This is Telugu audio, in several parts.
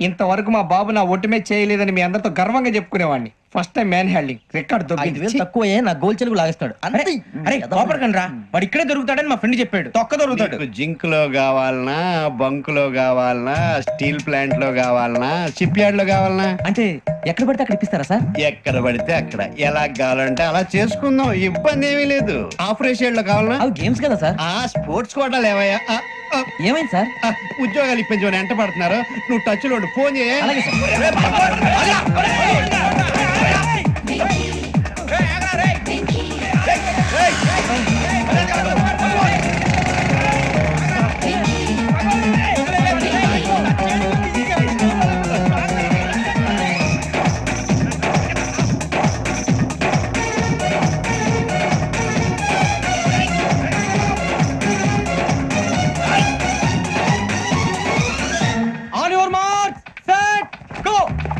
ఇంతవరకు మా బాబు నా ఒట్టుమే చేయలేదని మీ అందరితో గర్వంగా చెప్పుకునేవాడిని. First time man handing record దొబ్బింది తక్కువే నా గోల్ చెలుగు లాగేస్తాడు. అరే, అరే కోపడకండి రా వాడు ఇక్కడే దొరుకుతాడని మా ఫ్రెండ్ చెప్పాడు. తొక్క దొరుకుతాడు. జింక్లో కావాలనా? బంక్లో కావాలనా? స్టీల్ ప్లాంట్లో కావాలనా? షిప్ యార్డ్లో కావాలనా? అంటే ఎక్కడ పడితే అక్కడ ఇప్పిస్తారా సార్? ఎక్కడ పడితే అక్కడ. ఎలా కావాలంటే అలా చేసుకుందాం. ఇబ్బంది ఏమీ లేదు. ఆపరేషన్లో కావాలనా? అవి గేమ్స్ కదా సార్. ఆ స్పోర్ట్స్ కోటా లేవయ్యా. ఆ, ఆ, ఏమైంది సార్? ఉద్యోగాలు ఇప్పించమని ఎంట పడుతున్నారు. నువ్వు టచ్లో. ఫోన్ చేయ. Go!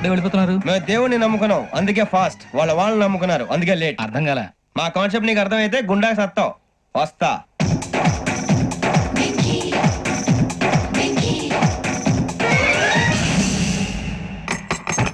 అప్పుడే వెళ్ళిపోతున్నారు. మేము దేవుడిని నమ్ముకున్నాం. అందుకే ఫాస్ట్. వాళ్ళ వాళ్ళని నమ్ముకున్నారు. అందుకే లేట్. అర్థం కాల. మా కాన్సెప్ట్ నీకు అర్థమైతే గుండా సత్తావు. వస్తా.